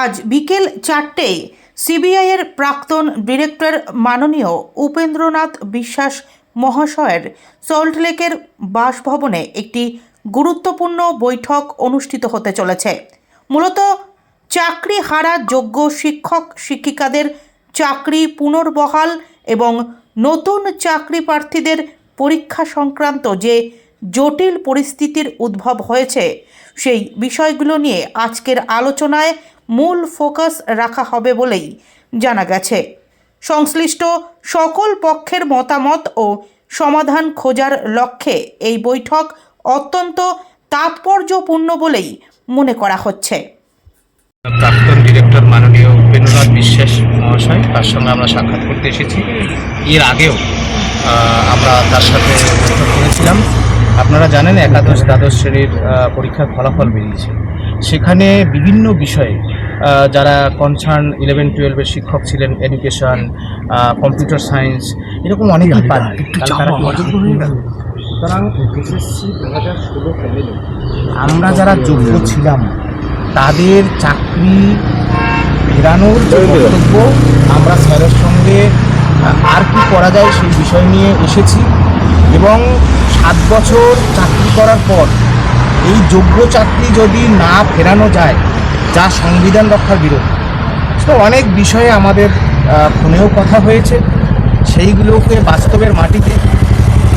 আজ বিকেল চারটেয় সিবিআইয়ের প্রাক্তন ডিরেক্টর মাননীয় উপেন্দ্রনাথ বিশ্বাস মহাশয়ের সল্টলেকের বাসভবনে একটি গুরুত্বপূর্ণ বৈঠক অনুষ্ঠিত হতে চলেছে। মূলত চাকরি হারা যোগ্য শিক্ষক, শিক্ষিকাদের চাকরি পুনর্বহাল এবং নতুন চাকরি প্রার্থীদের পরীক্ষা সংক্রান্ত যে জটিল পরিস্থিতির উদ্ভব হয়েছে, সেই বিষয়গুলো নিয়ে আজকের আলোচনায় মূল ফোকাস রাখা হবে বলেই জানা গেছে। সংশ্লিষ্ট সকল পক্ষের মতামত ও সমাধান খোঁজার লক্ষ্যে এই বৈঠক অত্যন্ত তাৎপর্যপূর্ণ বলেই মনে করা হচ্ছে। প্রাক্তন ডিরেক্টর মাননীয় উপেন্দ্রনাথ বিশ্বাস মহাশয়, তার সঙ্গে আমরা সাক্ষাৎ করতে এসেছি। এর আগেও আমরা তার সাথে বৈঠক করেছিলাম। আপনারা জানেন একাদশ দ্বাদশ শ্রেণির পরীক্ষার ফলাফল বেরিয়েছে। সেখানে বিভিন্ন বিষয়ে যারা কনসার্ন ইলেভেন টুয়েলভের শিক্ষক ছিলেন এডুকেশন কম্পিউটার সায়েন্স এরকম অনেকেই পান তারা কি অযোগ্য গেল? সুতরাং এসএসসি দু হাজার ষোলো প্যানেলে আমরা যারা যোগ্য ছিলাম তাদের চাকরি ফেরানোর যে বক্তব্য আমরা স্যারের সঙ্গে আর কি করা যায় সেই বিষয় নিয়ে এসেছি। এবং সাত বছর চাকরি করার পর এই যোগ্য চাকরি যদি না ফেরানো যায় যা সংবিধান রক্ষার বিরোধী। তো অনেক বিষয়ে আমাদের ফোনেও কথা হয়েছে। সেইগুলোকে বাস্তবের মাটিতে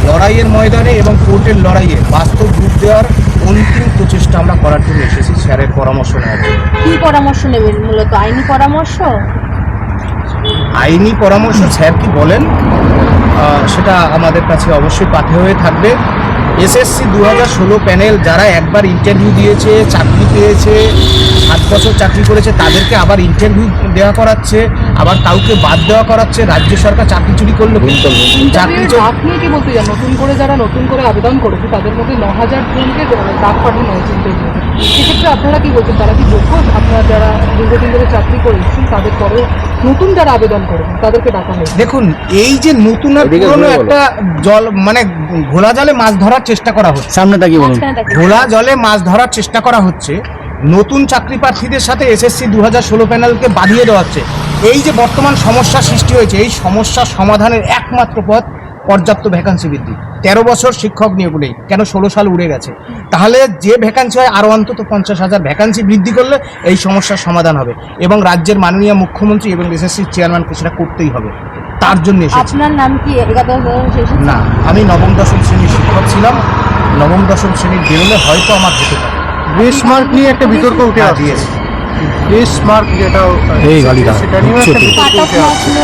লড়াইয়ের ময়দানে এবং কোর্টের লড়াইয়ে বাস্তব রূপ দেওয়ার অন্তিম প্রচেষ্টা আমরা করার জন্য এসেছি স্যারের পরামর্শ নেওয়ার জন্য। কি পরামর্শ নেবেন? মূলত আইনি পরামর্শ? আইনি পরামর্শ স্যার কি বলেন? সেটা আমাদের কাছে অবশ্যই পাথে হয়ে থাকবে। এসএসসি দু হাজার ষোলো প্যানেল যারা একবার ইন্টারভিউ দিয়েছে চাকরি পেয়েছে সাত বছর চাকরি করেছে তাদেরকে আবার ইন্টারভিউ দেওয়া করাচ্ছে আবার কাউকে বাদ দেওয়া করাচ্ছে রাজ্য সরকার চাকরি চুরি করল? চাকরি আপনি কি বলতে চান? নতুন করে যারা নতুন করে আবেদন করেছে তাদের মধ্যে ন হাজার জনকে ডাক পাঠানো হয়েছে সেক্ষেত্রে আপনারা কি বলছেন? তারা কি যোগ্য? আপনারা যারা দীর্ঘদিন ধরে চাকরি করেছেন তাদের পরেও নতুন যারা আবেদন করেছেন তাদেরকে ডাকা হয়েছে। দেখুন এই যে নতুন আর পুরনো একটা জল মানে ঘোলা জলে মাছ ধরার চেষ্টা করা হচ্ছে। সামনেটা কি বলুন? ঘোলা জলে মাছ ধরার চেষ্টা করা হচ্ছে। নতুন চাকরি প্রার্থীদের সাথে এসএসসি দু হাজার ষোলো প্যানেলকে বাঁধিয়ে দেওয়া হচ্ছে। এই যে বর্তমান সমস্যা সৃষ্টি হয়েছে এই সমস্যার সমাধানের একমাত্র পথ পর্যাপ্ত ভ্যাকান্সি বৃদ্ধি। তেরো বছর শিক্ষক নিয়োগ নেই কেন ষোলো সাল উড়ে গেছে? তাহলে যে ভ্যাকান্সি হয় আরও অন্তত পঞ্চাশ হাজার ভ্যাকান্সি বৃদ্ধি করলে এই সমস্যার সমাধান হবে এবং রাজ্যের মাননীয় মুখ্যমন্ত্রী এবং এসএসসির চেয়ারম্যানকে সেটা করতেই হবে। তার জন্য আপনার নাম কি? না আমি নবম দশম শ্রেণির শিক্ষক ছিলাম। নবম দশম শ্রেণির বেরোলে হয়তো আমার হতে পারে। বেশ মার্ক নিয়ে একটা বিতর্ক উঠে হ্যাঁ, আসছে। দিয়েছি। বেশ মার্ক যেটা এই গাড়িটা, সেটা নিয়েও একটা বিতর্ক উঠে আসছে।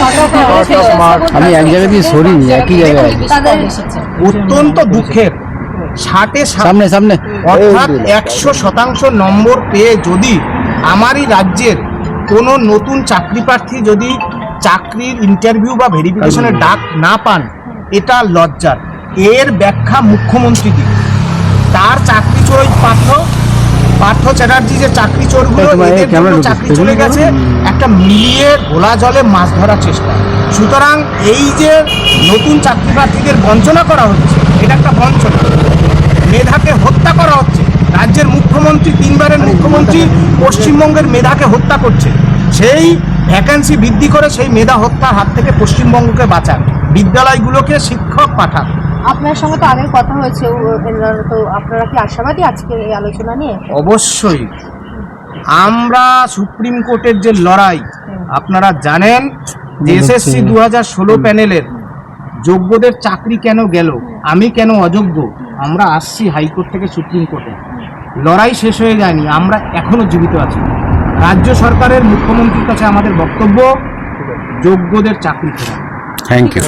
আমি এক জায়গায় দিয়ে সরিনি একই জায়গায়। অত্যন্ত দুঃখের। ষাটে সামনে সামনে। অর্থাৎ একশো শতাংশ নম্বর পেয়ে যদি আমারই রাজ্যের কোনো নতুন চাকরি প্রার্থী যদি চাকরির ইন্টারভিউ বা ভেরিফিকেশনের ডাক না পান এটা লজ্জার। এর ব্যাখ্যা মুখ্যমন্ত্রী তার চাকরি চোর ওই পার্থ চ্যাটার্জি যে চাকরি চোরগুলো এদের জন্য চাকরি চলে গেছে একটা মিলিয়ে ঘোলা জলে মাছ ধরার চেষ্টা। সুতরাং এই যে নতুন চাকরি প্রার্থীদের বঞ্চনা করা হচ্ছে এটা একটা বঞ্চনা। মেধাকে হত্যা করা হচ্ছে রাজ্যের মুখ্যমন্ত্রী তিনবারের মুখ্যমন্ত্রী পশ্চিমবঙ্গের মেধাকে হত্যা করছে। সেই ভ্যাকান্সি বৃদ্ধি করে সেই মেধা হত্যার হাত থেকে পশ্চিমবঙ্গকে বাঁচান। বিদ্যালয়গুলোকে শিক্ষক পাঠান। আপনার সঙ্গে তো আগে কথা হয়েছে তো আপনারা কি আশাবাদী আজকে এই আলোচনা নিয়ে? অবশ্যই। আমরা সুপ্রিম কোর্টের যে লড়াই আপনারা জানেন যে এসএসসি দু হাজার ষোলো প্যানেলের যোগ্যদের চাকরি কেন গেল আমি কেন অযোগ্য? আমরা আসছি হাইকোর্ট থেকে সুপ্রিম কোর্টে। লড়াই শেষ হয়ে যায়নি আমরা এখনও জীবিত আছি। রাজ্য সরকারের মুখ্যমন্ত্রীর কাছে আমাদের বক্তব্য যোগ্যদের চাকরি থ্যাংক ইউ